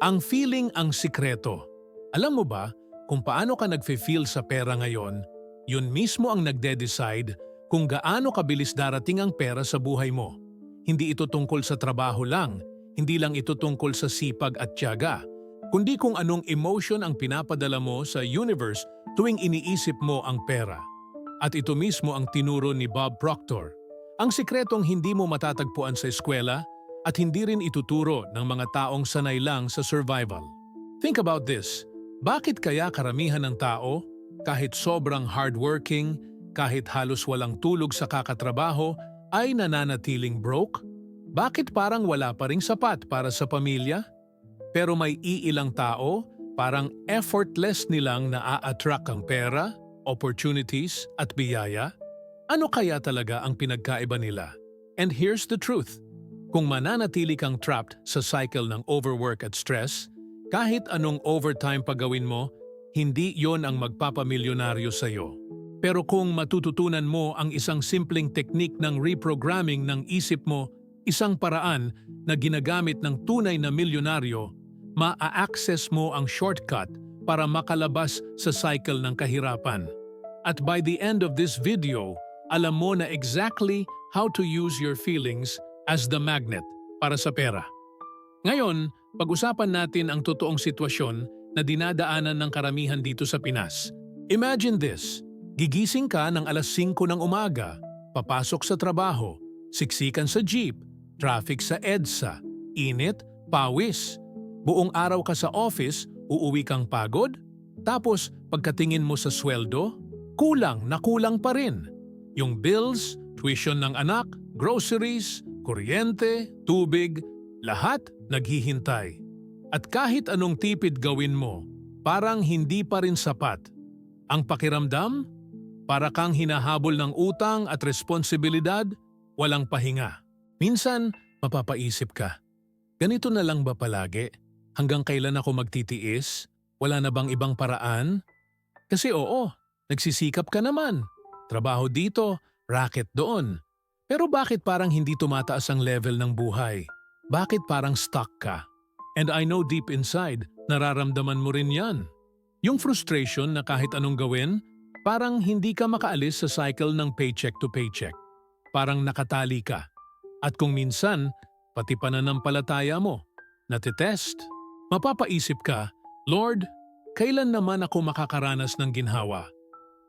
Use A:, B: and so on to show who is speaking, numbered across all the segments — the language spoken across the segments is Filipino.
A: Ang feeling ang sikreto. Alam mo ba kung paano ka nagfe-feel sa pera ngayon, yun mismo ang nagde-decide kung gaano kabilis darating ang pera sa buhay mo. Hindi ito tungkol sa trabaho lang, hindi lang ito tungkol sa sipag at tiyaga, kundi kung anong emotion ang pinapadala mo sa universe tuwing iniisip mo ang pera. At ito mismo ang tinuro ni Bob Proctor. Ang sikretong hindi mo matatagpuan sa eskwela at hindi rin ituturo ng mga taong sanay lang sa survival. Think about this. Bakit kaya karamihan ng tao, kahit sobrang hardworking, kahit halos walang tulog sa kakatrabaho, ay nananatiling broke? Bakit parang wala pa ring sapat para sa pamilya? Pero may iilang tao, parang effortless nilang naa-attract ang pera, opportunities at biyaya? Ano kaya talaga ang pinagkaiba nila? And here's the truth. Kung mananatili kang trapped sa cycle ng overwork at stress, kahit anong overtime pagawin mo, hindi yon ang magpapamilyonaryo sa iyo. Pero kung matututunan mo ang isang simpleng teknik ng reprogramming ng isip mo, isang paraan na ginagamit ng tunay na milyonaryo, maa-access mo ang shortcut para makalabas sa cycle ng kahirapan. At by the end of this video, alam mo na exactly how to use your feelings as the magnet para sa pera. Ngayon, pag-usapan natin ang totoong sitwasyon na dinadaanan ng karamihan dito sa Pinas. Imagine this, gigising ka ng alas 5 ng umaga, papasok sa trabaho, siksikan sa jeep, traffic sa EDSA, init, pawis. Buong araw ka sa office, uuwi kang pagod, tapos pagkatingin mo sa sweldo, kulang na kulang pa rin. Yung bills, tuition ng anak, groceries, kuryente, tubig, lahat naghihintay. At kahit anong tipid gawin mo, parang hindi pa rin sapat. Ang pakiramdam? Para kang hinahabol ng utang at responsibilidad, walang pahinga. Minsan, mapapaisip ka, ganito na lang ba palagi? Hanggang kailan ako magtitiis? Wala na bang ibang paraan? Kasi oo, nagsisikap ka naman. Trabaho dito, racket doon. Pero bakit parang hindi tumataas ang level ng buhay? Bakit parang stuck ka? And I know deep inside, nararamdaman mo rin yan. Yung frustration na kahit anong gawin, parang hindi ka makaalis sa cycle ng paycheck to paycheck. Parang nakatali ka. At kung minsan, pati pananampalataya mo, natitest. Mapapaisip ka, Lord, kailan naman ako makakaranas ng ginhawa?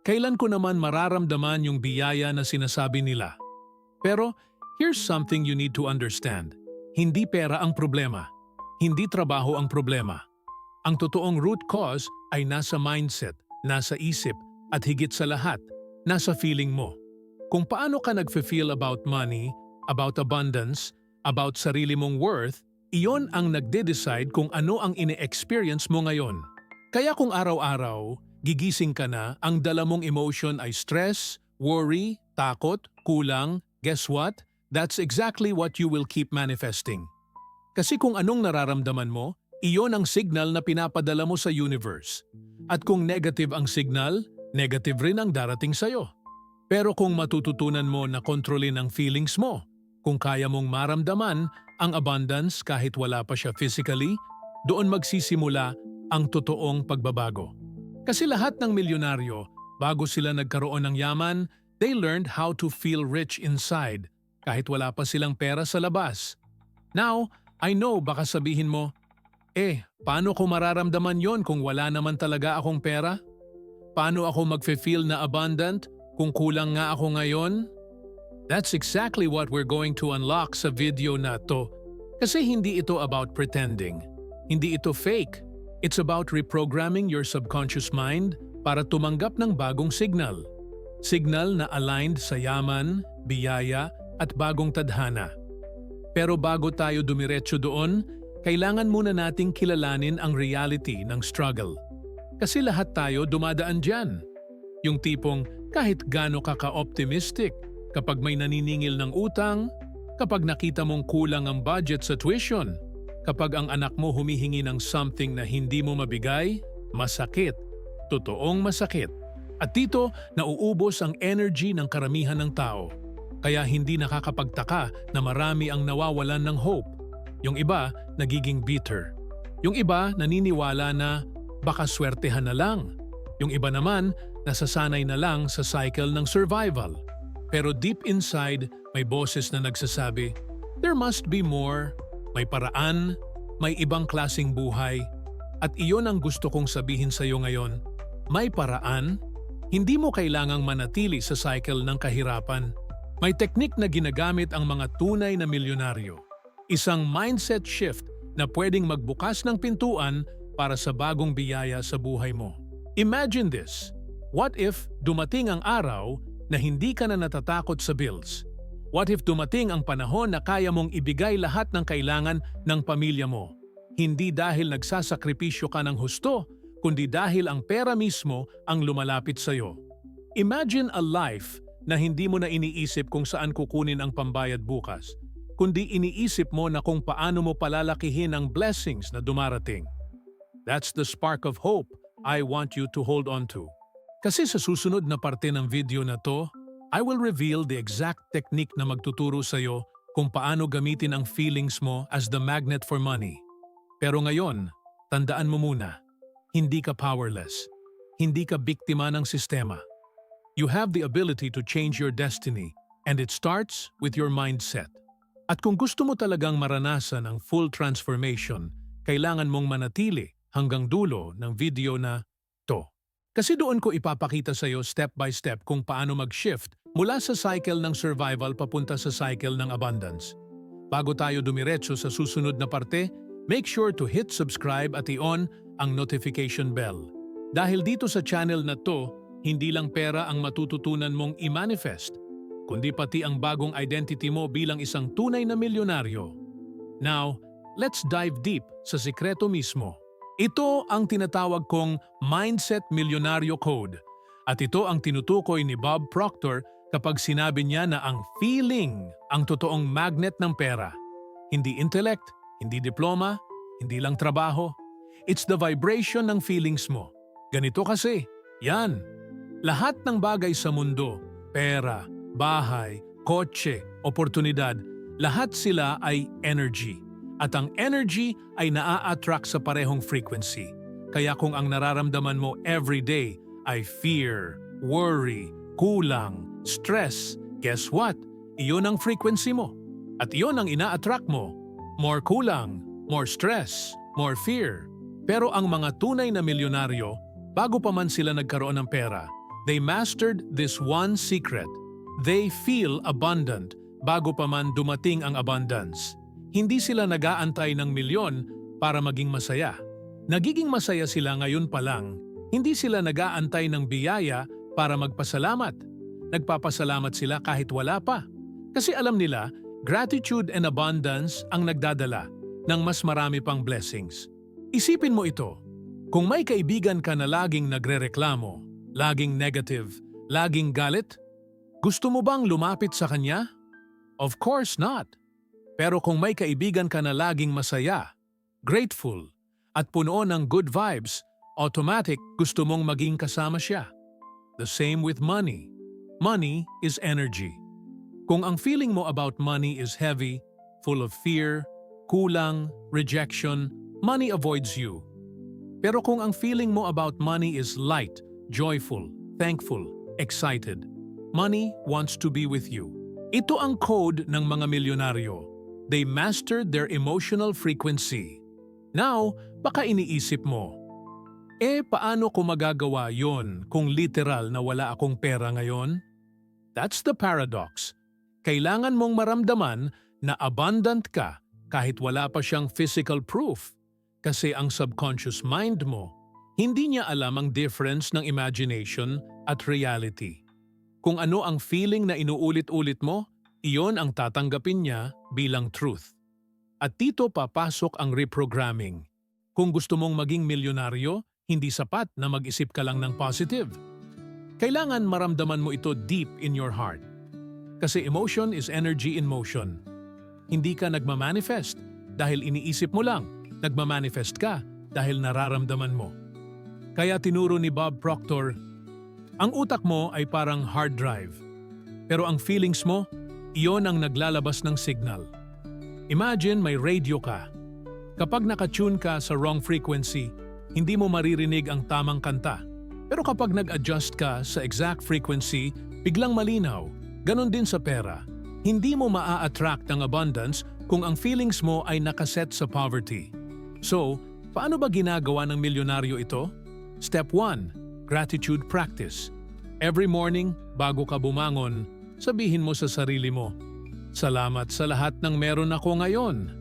A: Kailan ko naman mararamdaman yung biyaya na sinasabi nila? Pero here's something you need to understand. Hindi pera ang problema. Hindi trabaho ang problema. Ang totoong root cause ay nasa mindset, nasa isip, at higit sa lahat, nasa feeling mo. Kung paano ka nagfe-feel about money, about abundance, about sarili mong worth, iyon ang nagde-decide kung ano ang ine-experience mo ngayon. Kaya kung araw-araw, gigising ka na, ang dala mong emotion ay stress, worry, takot, kulang, guess what? That's exactly what you will keep manifesting. Kasi kung anong nararamdaman mo, iyon ang signal na pinapadala mo sa universe. At kung negative ang signal, negative rin ang darating sa'yo. Pero kung matututunan mo na kontrolin ang feelings mo, kung kaya mong maramdaman ang abundance kahit wala pa siya physically, doon magsisimula ang totoong pagbabago. Kasi lahat ng milyonaryo, bago sila nagkaroon ng yaman, they learned how to feel rich inside kahit wala pa silang pera sa labas. Now, I know baka sabihin mo, eh, paano ko mararamdaman yon kung wala naman talaga akong pera? Paano ako magfe-feel na abundant kung kulang nga ako ngayon? That's exactly what we're going to unlock sa video na to. Kasi hindi ito about pretending. Hindi ito fake. It's about reprogramming your subconscious mind para tumanggap ng bagong signal. Signal na aligned sa yaman, biyaya, at bagong tadhana. Pero bago tayo dumiretso doon, kailangan muna nating kilalanin ang reality ng struggle. Kasi lahat tayo dumadaan dyan. Yung tipong kahit gaano ka ka-optimistic, kapag may naniningil ng utang, kapag nakita mong kulang ang budget sa tuition, kapag ang anak mo humihingi ng something na hindi mo mabigay, masakit. Totoong masakit. At dito, nauubos ang energy ng karamihan ng tao. Kaya hindi nakakapagtaka na marami ang nawawalan ng hope. Yung iba, nagiging bitter. Yung iba naniniwala na baka swertehan na lang. Yung iba naman nasasanay na lang sa cycle ng survival. Pero deep inside, may boses na nagsasabi, there must be more, may paraan, may ibang klasing buhay. At iyon ang gusto kong sabihin sa iyo ngayon, may paraan, hindi mo kailangang manatili sa cycle ng kahirapan. May teknik na ginagamit ang mga tunay na milyonaryo. Isang mindset shift na pwedeng magbukas ng pintuan para sa bagong biyaya sa buhay mo. Imagine this. What if dumating ang araw na hindi ka na natatakot sa bills? What if dumating ang panahon na kaya mong ibigay lahat ng kailangan ng pamilya mo? Hindi dahil nagsasakripisyo ka ng husto, kundi dahil ang pera mismo ang lumalapit sa iyo. Imagine a life na hindi mo na iniisip kung saan kukunin ang pambayad bukas, kundi iniisip mo na kung paano mo palalakihin ang blessings na dumarating. That's the spark of hope I want you to hold on to. Kasi sa susunod na parte ng video na to, I will reveal the exact technique na magtuturo sa iyo kung paano gamitin ang feelings mo as the magnet for money. Pero ngayon, tandaan mo muna, hindi ka powerless. Hindi ka biktima ng sistema. You have the ability to change your destiny and it starts with your mindset. At kung gusto mo talagang maranasan ang full transformation, kailangan mong manatili hanggang dulo ng video na to. Kasi doon ko ipapakita sa iyo step by step kung paano mag-shift mula sa cycle ng survival papunta sa cycle ng abundance. Bago tayo dumiretso sa susunod na parte, make sure to hit subscribe at i-on ang notification bell. Dahil dito sa channel na to, hindi lang pera ang matututunan mong i-manifest, kundi pati ang bagong identity mo bilang isang tunay na milyonaryo. Now, let's dive deep sa sikreto mismo. Ito ang tinatawag kong Mindset Milyonaryo Code at ito ang tinutukoy ni Bob Proctor kapag sinabi niya na ang feeling ang totoong magnet ng pera. Hindi intellect, hindi diploma, hindi lang trabaho. It's the vibration ng feelings mo. Ganito kasi, yan. Lahat ng bagay sa mundo, pera, bahay, kotse, oportunidad, lahat sila ay energy. At ang energy ay naa-attract sa parehong frequency. Kaya kung ang nararamdaman mo everyday ay fear, worry, kulang, stress, guess what? Iyon ang frequency mo. At iyon ang ina-attract mo. More kulang, more stress, more fear. Pero ang mga tunay na milyonaryo, bago pa man sila nagkaroon ng pera, they mastered this one secret. They feel abundant bago pa man dumating ang abundance. Hindi sila nagaantay ng milyon para maging masaya. Nagiging masaya sila ngayon pa lang. Hindi sila nagaantay ng biyaya para magpasalamat. Nagpapasalamat sila kahit wala pa. Kasi alam nila, gratitude and abundance ang nagdadala ng mas marami pang blessings. Isipin mo ito. Kung may kaibigan ka na laging nagrereklamo, laging negative, laging galit, gusto mo bang lumapit sa kanya? Of course not. Pero kung may kaibigan ka na laging masaya, grateful, at puno ng good vibes, automatic gusto mong maging kasama siya. The same with money. Money is energy. Kung ang feeling mo about money is heavy, full of fear, kulang, rejection, money avoids you. Pero kung ang feeling mo about money is light, joyful, thankful, excited, money wants to be with you. Ito ang code ng mga milyonaryo. They mastered their emotional frequency. Now, baka iniisip mo, eh paano ko magagawa yon kung literal na wala akong pera ngayon? That's the paradox. Kailangan mong maramdaman na abundant ka kahit wala pa siyang physical proof. Kasi ang subconscious mind mo, hindi niya alam ang difference ng imagination at reality. Kung ano ang feeling na inuulit-ulit mo, iyon ang tatanggapin niya bilang truth. At dito papasok ang reprogramming. Kung gusto mong maging milyonaryo, hindi sapat na mag-isip ka lang ng positive. Kailangan maramdaman mo ito deep in your heart. Kasi emotion is energy in motion. Hindi ka nagmamanifest dahil iniisip mo lang, nagmamanifest ka dahil nararamdaman mo. Kaya tinuro ni Bob Proctor, ang utak mo ay parang hard drive. Pero ang feelings mo, iyon ang naglalabas ng signal. Imagine may radio ka. Kapag nakatune ka sa wrong frequency, hindi mo maririnig ang tamang kanta. Pero kapag nag-adjust ka sa exact frequency, biglang malinaw. Ganon din sa pera. Hindi mo maa-attract ang abundance kung ang feelings mo ay nakaset sa poverty. So, paano ba ginagawa ng milyonaryo ito? Step 1. Gratitude practice. Every morning, bago ka bumangon, sabihin mo sa sarili mo, Salamat sa lahat ng meron ako ngayon.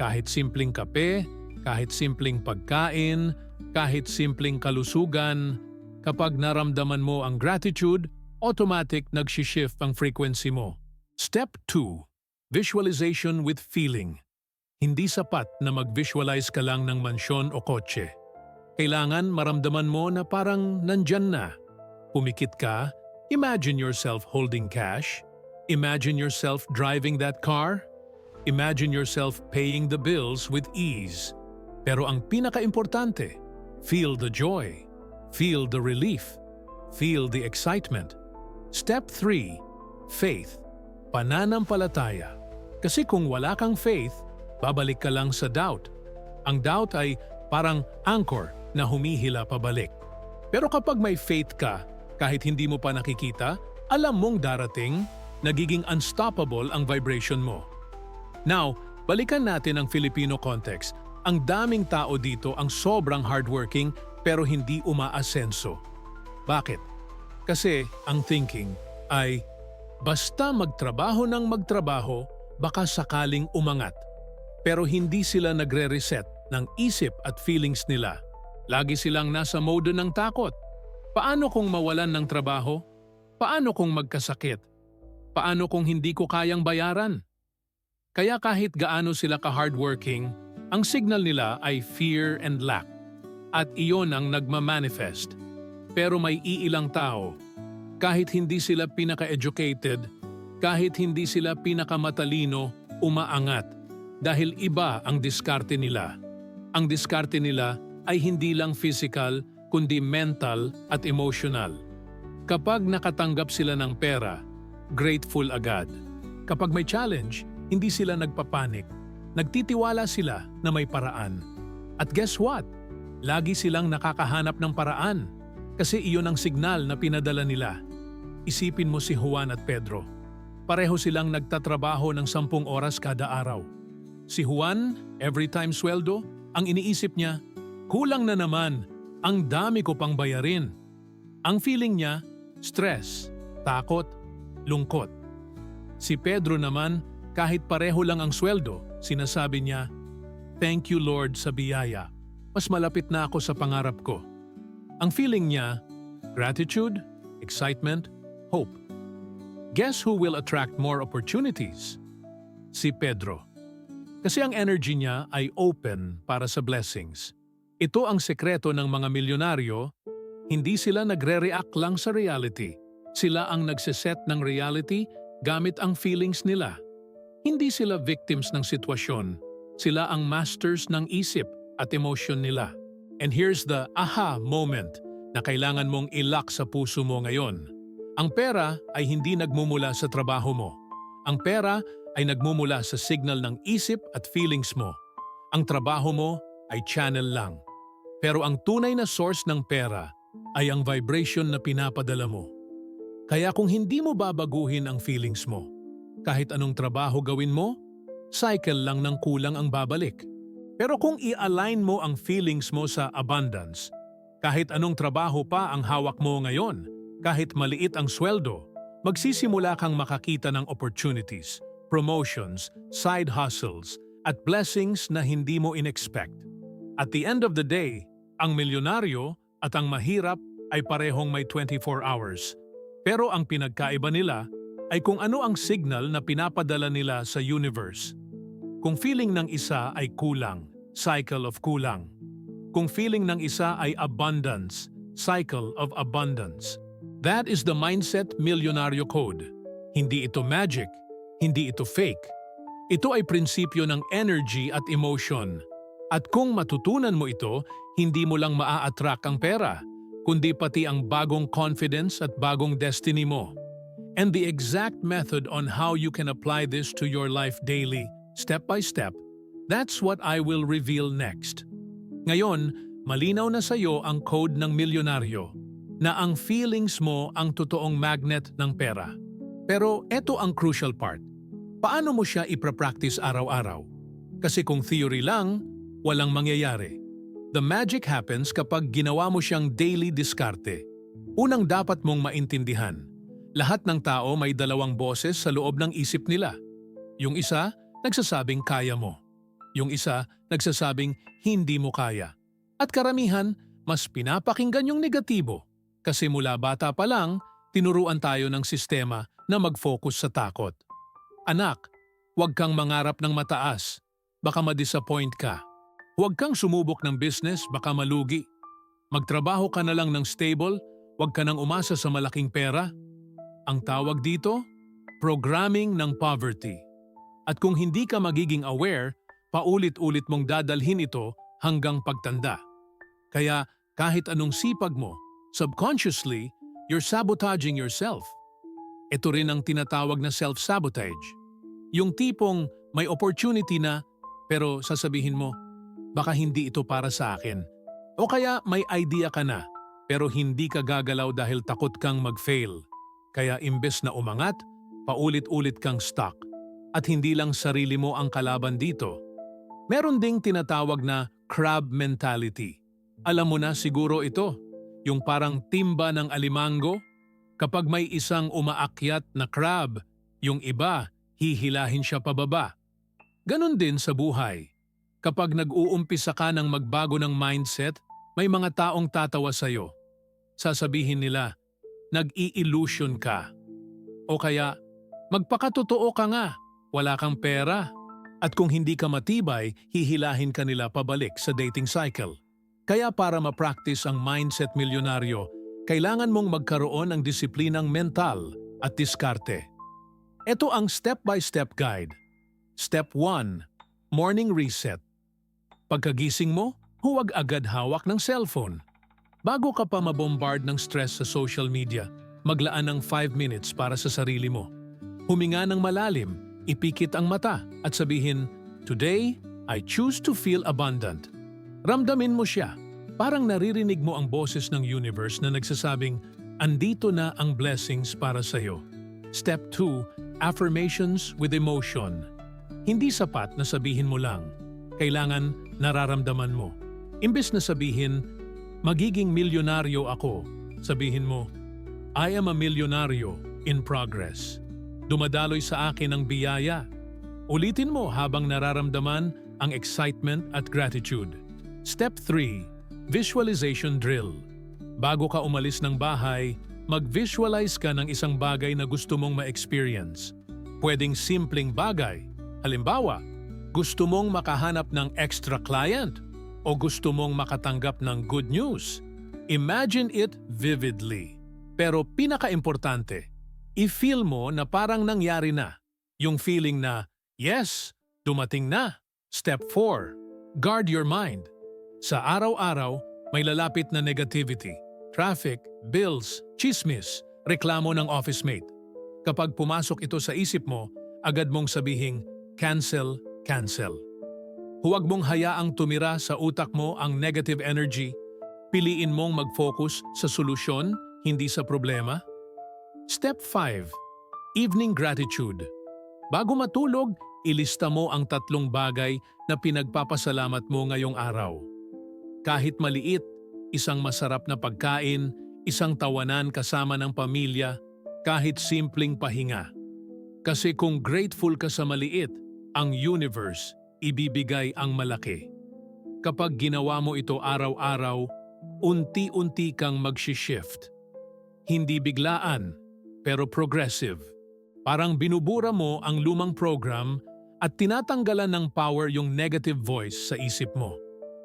A: Kahit simpleng kape, kahit simpleng pagkain, kahit simpleng kalusugan, kapag naramdaman mo ang gratitude, automatic nagsishift ang frequency mo. Step 2. Visualization with feeling. Hindi sapat na mag-visualize ka lang ng mansyon o kotse. Kailangan maramdaman mo na parang nandyan na. Pumikit ka, imagine yourself holding cash, imagine yourself driving that car, imagine yourself paying the bills with ease. Pero ang pinaka-importante, feel the joy, feel the relief, feel the excitement. Step 3. Faith. Pananampalataya. Kasi kung wala kang faith, babalik ka lang sa doubt. Ang doubt ay parang anchor na humihila pabalik. Pero kapag may faith ka, kahit hindi mo pa nakikita, alam mong darating, nagiging unstoppable ang vibration mo. Now, balikan natin ang Filipino context. Ang daming tao dito ang sobrang hardworking pero hindi umaasenso. Bakit? Kasi ang thinking ay basta magtrabaho ng magtrabaho, baka sakaling umangat. Pero hindi sila nagre-reset ng isip at feelings nila. Lagi silang nasa mode ng takot. Paano kung mawalan ng trabaho? Paano kung magkasakit? Paano kung hindi ko kayang bayaran? Kaya kahit gaano sila ka-hardworking, ang signal nila ay fear and lack. At iyon ang nagmamanifest. Pero may iilang tao, kahit hindi sila pinaka-educated, kahit hindi sila pinakamatalino, umaangat dahil iba ang diskarte nila. Ang diskarte nila ay hindi lang physical kundi mental at emotional. Kapag nakatanggap sila ng pera, grateful agad. Kapag may challenge, hindi sila nagpapanik. Nagtitiwala sila na may paraan. At guess what? Lagi silang nakakahanap ng paraan kasi iyon ang signal na pinadala nila. Isipin mo si Juan at Pedro. Pareho silang nagtatrabaho ng sampung oras kada araw. Si Juan, every time sweldo, ang iniisip niya, kulang na naman, ang dami ko pang bayarin. Ang feeling niya, stress, takot, lungkot. Si Pedro naman, kahit pareho lang ang sweldo, sinasabi niya, Thank you Lord sa biyaya. Mas malapit na ako sa pangarap ko. Ang feeling niya, gratitude, excitement, hope. Guess who will attract more opportunities? Si Pedro. Kasi ang energy niya ay open para sa blessings. Ito ang sekreto ng mga milyonaryo, hindi sila nagre-react lang sa reality. Sila ang nagsiset ng reality gamit ang feelings nila. Hindi sila victims ng sitwasyon. Sila ang masters ng isip at emotion nila. And here's the aha moment na kailangan mong ilak sa puso mo ngayon. Ang pera ay hindi nagmumula sa trabaho mo. Ang pera ay nagmumula sa signal ng isip at feelings mo. Ang trabaho mo ay channel lang. Pero ang tunay na source ng pera ay ang vibration na pinapadala mo. Kaya kung hindi mo babaguhin ang feelings mo, kahit anong trabaho gawin mo, cycle lang ng kulang ang babalik. Pero kung i-align mo ang feelings mo sa abundance, kahit anong trabaho pa ang hawak mo ngayon, kahit maliit ang sweldo, magsisimula kang makakita ng opportunities, promotions, side hustles, at blessings na hindi mo inexpect. At the end of the day, ang milyonaryo at ang mahirap ay parehong may 24 hours. Pero ang pinagkaiba nila ay kung ano ang signal na pinapadala nila sa universe. Kung feeling ng isa ay kulang, cycle of kulang. Kung feeling ng isa ay abundance, cycle of abundance. That is the mindset milyonaryo code. Hindi ito magic, hindi ito fake. Ito ay prinsipyo ng energy at emotion. At kung matutunan mo ito, hindi mo lang maa-attract ang pera, kundi pati ang bagong confidence at bagong destiny mo. And the exact method on how you can apply this to your life daily, step by step, That's what I will reveal next. Ngayon, malinaw na sa iyo ang code ng milyonaryo na ang feelings mo ang totoong magnet ng pera. Pero eto ang crucial part. Paano mo siya iprapractice araw-araw? Kasi kung theory lang, walang mangyayari. The magic happens kapag ginawa mo siyang daily diskarte. Unang dapat mong maintindihan, lahat ng tao may dalawang boses sa loob ng isip nila. Yung isa, nagsasabing kaya mo. Yung isa, nagsasabing hindi mo kaya. At karamihan, mas pinapakinggan yung negatibo. Kasi mula bata pa lang, tinuruan tayo ng sistema na mag-focus sa takot. Anak, huwag kang mangarap ng mataas. Baka ma-disappoint ka. Huwag kang sumubok ng business, baka malugi. Magtrabaho ka na lang ng stable, huwag ka nang umasa sa malaking pera. Ang tawag dito, programming ng poverty. At kung hindi ka magiging aware, paulit-ulit mong dadalhin ito hanggang pagtanda. Kaya kahit anong sipag mo, subconsciously, you're sabotaging yourself. Ito rin ang tinatawag na self-sabotage. Yung tipong may opportunity na pero sasabihin mo, baka hindi ito para sa akin. O kaya may idea ka na pero hindi ka gagalaw dahil takot kang mag-fail. Kaya imbes na umangat, paulit-ulit kang stuck. At hindi lang sarili mo ang kalaban dito. Meron ding tinatawag na crab mentality. Alam mo na siguro ito, yung parang timba ng alimango. Kapag may isang umaakyat na crab, yung iba, hihilahin siya pababa. Ganon din sa buhay. Kapag nag-uumpisa ka ng magbago ng mindset, may mga taong tatawa sa'yo. Sasabihin nila, nag-i-illusion ka. O kaya, magpakatotoo ka nga, wala kang pera. At kung hindi ka matibay, hihilahin ka nila pabalik sa dating cycle. Kaya para ma-practice ang mindset milyonaryo, kailangan mong magkaroon ng disiplinang mental at diskarte. Ito ang step-by-step guide. Step 1. Morning Reset. Pagkagising mo, huwag agad hawak ng cellphone. Bago ka pa mabombard ng stress sa social media, maglaan ng 5 minutes para sa sarili mo. Huminga ng malalim, ipikit ang mata at sabihin, Today, I choose to feel abundant. Ramdamin mo siya. Parang naririnig mo ang boses ng universe na nagsasabing, andito na ang blessings para sa iyo. Step 2, affirmations with emotion. Hindi sapat na sabihin mo lang. Kailangan nararamdaman mo. Imbes na sabihin, magiging milyonaryo ako, sabihin mo, I am a milyonaryo in progress. Dumadaloy sa akin ang biyaya. Ulitin mo habang nararamdaman ang excitement at gratitude. Step 3. Visualization Drill. Bago ka umalis ng bahay, mag-visualize ka ng isang bagay na gusto mong ma-experience. Pwedeng simpleng bagay. Halimbawa, gusto mong makahanap ng extra client o gusto mong makatanggap ng good news. Imagine it vividly. Pero pinaka-importante, i-feel mo na parang nangyari na. Yung feeling na, yes, dumating na. Step 4. Guard your mind. Sa araw-araw, may lalapit na negativity, traffic, bills, chismis, reklamo ng office mate. Kapag pumasok ito sa isip mo, agad mong sabihing, cancel, cancel. Huwag mong hayaang tumira sa utak mo ang negative energy. Piliin mong mag-focus sa solusyon, hindi sa problema. Step 5. Evening Gratitude. Bago matulog, ilista mo ang tatlong bagay na pinagpapasalamat mo ngayong araw. Kahit maliit, isang masarap na pagkain, isang tawanan kasama ng pamilya, kahit simpleng pahinga. Kasi kung grateful ka sa maliit, ang universe ibibigay ang malaki. Kapag ginawa mo ito araw-araw, unti-unti kang mag-shift. Hindi biglaan, pero progressive. Parang binubura mo ang lumang program at tinatanggalan ng power yung negative voice sa isip mo.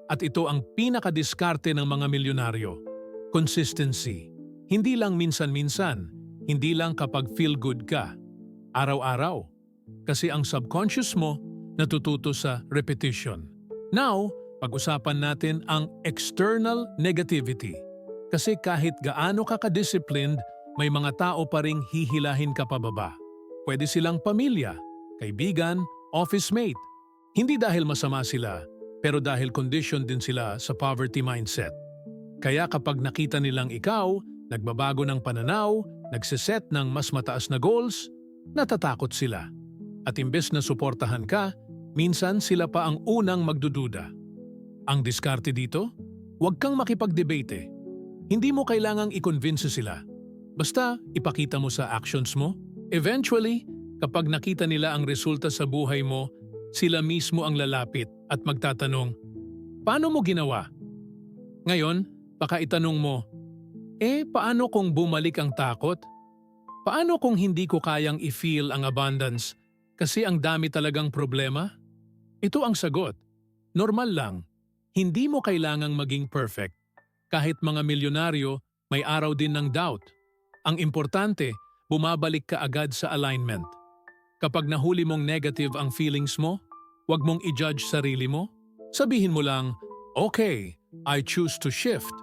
A: At ito ang pinakadiskarte ng mga milyonaryo. Consistency. Hindi lang minsan-minsan, hindi lang kapag feel good ka. Araw-araw. Kasi ang subconscious mo natututo sa repetition. Now, pag-usapan natin ang external negativity. Kasi kahit gaano ka ka-disciplined, may mga tao pa ring hihilahin ka pababa. Pwede silang pamilya, kaibigan, office mate. Hindi dahil masama sila, pero dahil conditioned din sila sa poverty mindset. Kaya kapag nakita nilang ikaw, nagbabago ng pananaw, nagsiset ng mas mataas na goals, natatakot sila. At imbes na suportahan ka, minsan sila pa ang unang magdududa. Ang diskarte dito? Huwag kang makipag-debate. Hindi mo kailangang i-convince sila. Basta ipakita mo sa actions mo. Eventually, kapag nakita nila ang resulta sa buhay mo, sila mismo ang lalapit at magtatanong, Paano mo ginawa? Ngayon, baka itanong mo, Eh, paano kung bumalik ang takot? Paano kung hindi ko kayang i-feel ang abundance kasi ang dami talagang problema? Ito ang sagot. Normal lang. Hindi mo kailangang maging perfect. Kahit mga milyonaryo, may araw din ng doubt. Ang importante, bumabalik ka agad sa alignment. Kapag nahuli mong negative ang feelings mo, huwag mong i-judge sarili mo. Sabihin mo lang, okay, I choose to shift.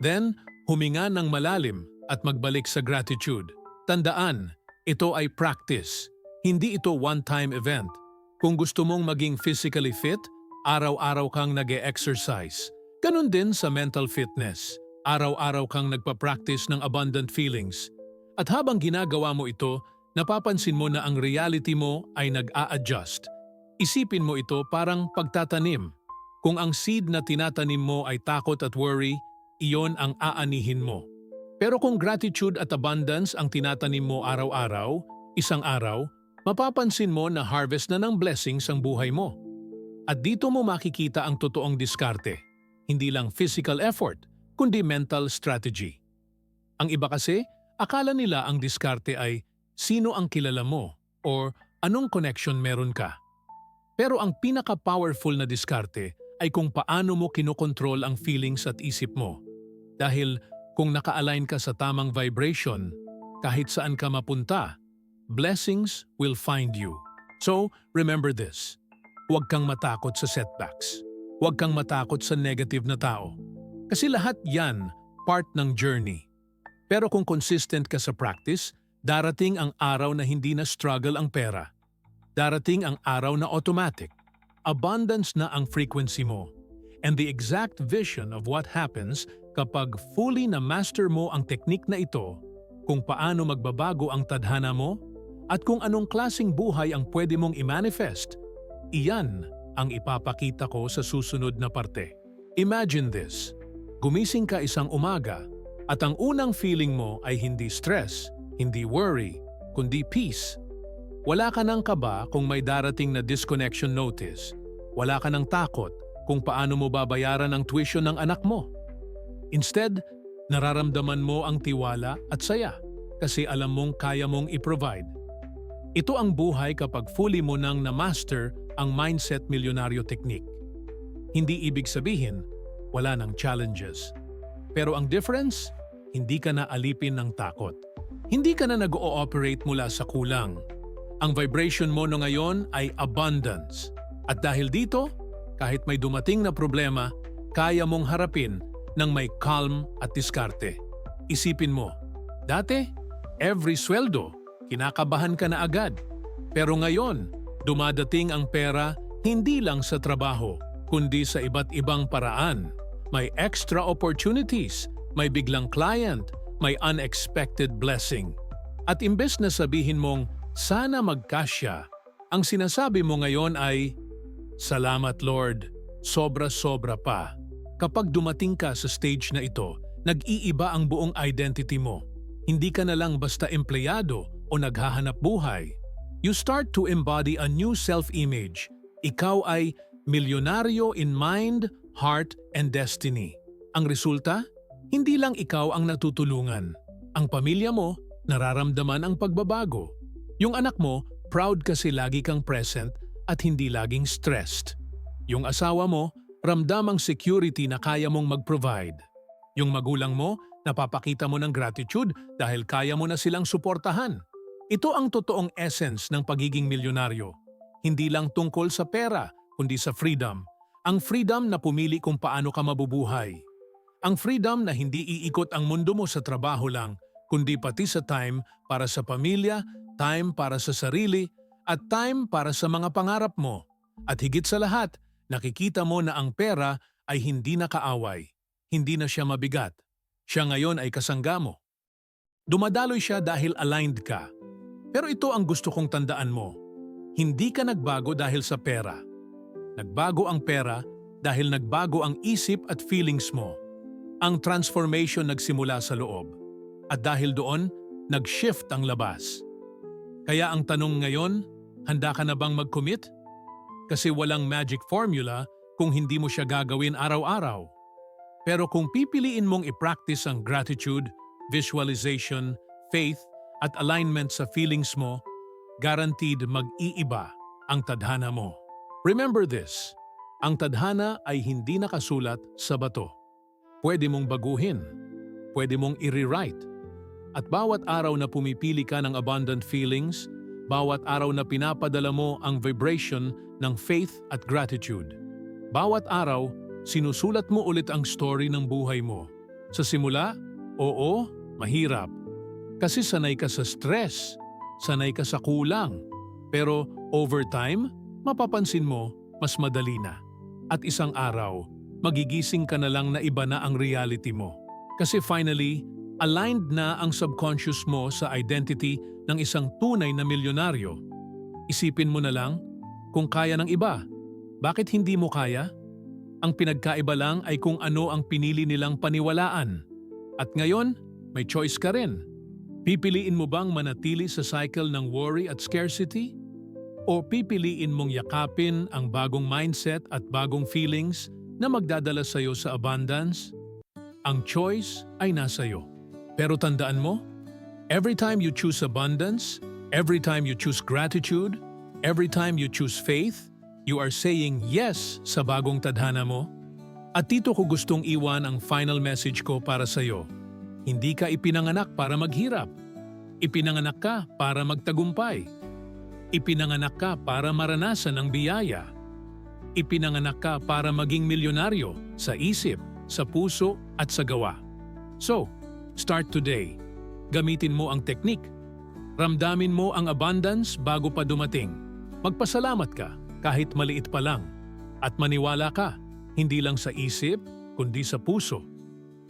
A: Then, huminga ng malalim at magbalik sa gratitude. Tandaan, ito ay practice. Hindi ito one-time event. Kung gusto mong maging physically fit, araw-araw kang nag exercise Ganon din sa mental fitness. Araw-araw kang nagpa-practice ng abundant feelings. At habang ginagawa mo ito, napapansin mo na ang reality mo ay nag-a-adjust. Isipin mo ito parang pagtatanim. Kung ang seed na tinatanim mo ay takot at worry, iyon ang aanihin mo. Pero kung gratitude at abundance ang tinatanim mo araw-araw, isang araw, mapapansin mo na harvest na ng blessings ang buhay mo. At dito mo makikita ang totoong diskarte. Hindi lang physical effort, kundi mental strategy. Ang iba kasi, akala nila ang diskarte ay sino ang kilala mo or anong connection meron ka. Pero ang pinaka-powerful na diskarte ay kung paano mo kinokontrol ang feelings at isip mo. Dahil kung naka-align ka sa tamang vibration, kahit saan ka mapunta, blessings will find you. So, remember this. Huwag kang matakot sa setbacks. Huwag kang matakot sa negative na tao. Kasi lahat yan part ng journey. Pero kung consistent ka sa practice, darating ang araw na hindi na struggle ang pera. Darating ang araw na automatic. Abundance na ang frequency mo. And the exact vision of what happens kapag fully na master mo ang teknik na ito, kung paano magbabago ang tadhana mo, at kung anong klasing buhay ang pwede mong i-manifest, iyan ang ipapakita ko sa susunod na parte. Imagine this. Gumising ka isang umaga at ang unang feeling mo ay hindi stress, hindi worry, kundi peace. Wala ka ng kaba kung may darating na disconnection notice. Wala ka ng takot kung paano mo babayaran ang tuition ng anak mo. Instead, nararamdaman mo ang tiwala at saya kasi alam mong kaya mong i-provide. Ito ang buhay kapag fully mo nang na-master ang mindset milyonaryo technique. Hindi ibig sabihin, wala ng challenges. Pero ang difference, hindi ka na alipin ng takot. Hindi ka na nag-ooperate mula sa kulang. Ang vibration mo no ngayon ay abundance. At dahil dito, kahit may dumating na problema, kaya mong harapin ng may calm at diskarte. Isipin mo, dati, every sweldo, kinakabahan ka na agad. Pero ngayon, dumadating ang pera hindi lang sa trabaho, kundi sa iba't ibang paraan. May extra opportunities, may biglang client, may unexpected blessing. At imbes na sabihin mong, sana magkasya, ang sinasabi mo ngayon ay, Salamat Lord, sobra-sobra pa. Kapag dumating ka sa stage na ito, nag-iiba ang buong identity mo. Hindi ka na lang basta empleyado o naghahanap buhay. You start to embody a new self-image. Ikaw ay milyonaryo in mind, heart, and destiny. Ang resulta? Hindi lang ikaw ang natutulungan. Ang pamilya mo, nararamdaman ang pagbabago. Yung anak mo, proud kasi lagi kang present at hindi laging stressed. Yung asawa mo, ramdam ang security na kaya mong mag-provide. Yung magulang mo, napapakita mo ng gratitude dahil kaya mo na silang suportahan. Ito ang totoong essence ng pagiging milyonaryo. Hindi lang tungkol sa pera, kundi sa freedom. Ang freedom na pumili kung paano ka mabubuhay. Ang freedom na hindi iikot ang mundo mo sa trabaho lang, kundi pati sa time para sa pamilya, time para sa sarili, at time para sa mga pangarap mo. At higit sa lahat, nakikita mo na ang pera ay hindi na kaaway. Hindi na siya mabigat. Siya ngayon ay kasangga mo. Dumadaloy siya dahil aligned ka. Pero ito ang gusto kong tandaan mo. Hindi ka nagbago dahil sa pera. Nagbago ang pera dahil nagbago ang isip at feelings mo. Ang transformation nagsimula sa loob. At dahil doon, nag-shift ang labas. Kaya ang tanong ngayon, handa ka na bang mag-commit? Kasi walang magic formula kung hindi mo siya gagawin araw-araw. Pero kung pipiliin mong i-practice ang gratitude, visualization, faith, at alignment sa feelings mo, guaranteed mag-iiba ang tadhana mo. Remember this, ang tadhana ay hindi nakasulat sa bato. Pwede mong baguhin, pwede mong i-rewrite. At bawat araw na pumipili ka ng abundant feelings, bawat araw na pinapadala mo ang vibration ng faith at gratitude. Bawat araw, sinusulat mo ulit ang story ng buhay mo. Sa simula, oo, mahirap. Kasi sanay ka sa stress, sanay ka sa kulang. Pero over time, mapapansin mo, mas madali na. At isang araw, magigising ka na lang na iba na ang reality mo. Kasi finally, aligned na ang subconscious mo sa identity ng isang tunay na milyonaryo. Isipin mo na lang, kung kaya ng iba, bakit hindi mo kaya? Ang pinagkaiba lang ay kung ano ang pinili nilang paniwalaan. At ngayon, may choice ka rin. Pipiliin mo bang manatili sa cycle ng worry at scarcity? O pipiliin mong yakapin ang bagong mindset at bagong feelings na magdadala sa iyo sa abundance? Ang choice ay nasa iyo. Pero tandaan mo, every time you choose abundance, every time you choose gratitude, every time you choose faith, you are saying yes sa bagong tadhana mo. At dito ko gustong iwan ang final message ko para sa iyo. Hindi ka ipinanganak para maghirap. Ipinanganak ka para magtagumpay. Ipinanganak ka para maranasan ang biyaya. Ipinanganak ka para maging milyonaryo sa isip, sa puso at sa gawa. So, start today. Gamitin mo ang teknik. Ramdamin mo ang abundance bago pa dumating. Magpasalamat ka kahit maliit pa lang. At maniwala ka, hindi lang sa isip, kundi sa puso.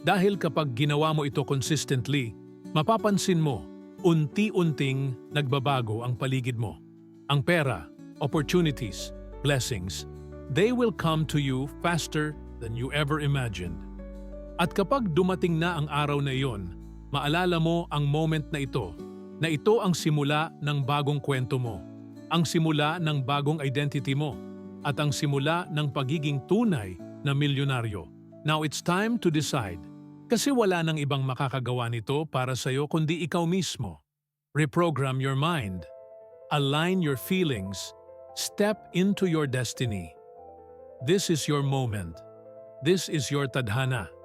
A: Dahil kapag ginawa mo ito consistently, mapapansin mo, unti-unting nagbabago ang paligid mo. Ang pera, opportunities, blessings, they will come to you faster than you ever imagined. At kapag dumating na ang araw na iyon, maalala mo ang moment na ito, na ito ang simula ng bagong kwento mo, ang simula ng bagong identity mo, at ang simula ng pagiging tunay na milyonaryo. Now it's time to decide. Kasi wala nang ibang makakagawa nito para sa'yo kundi ikaw mismo. Reprogram your mind. Align your feelings. Step into your destiny. This is your moment. This is your tadhana.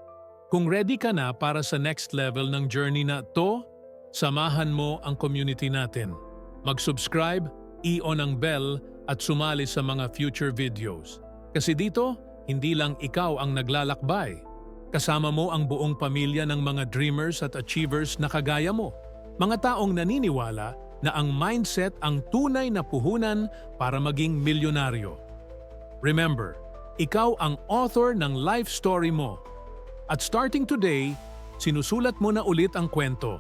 A: Kung ready ka na para sa next level ng journey na to, samahan mo ang community natin. Mag-subscribe, i-on ang bell at sumali sa mga future videos. Kasi dito, hindi lang ikaw ang naglalakbay. Kasama mo ang buong pamilya ng mga dreamers at achievers na kagaya mo. Mga taong naniniwala na ang mindset ang tunay na puhunan para maging milyonaryo. Remember, ikaw ang author ng life story mo. At starting today, sinusulat mo na ulit ang kwento.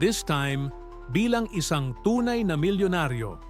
A: This time, bilang isang tunay na milyonaryo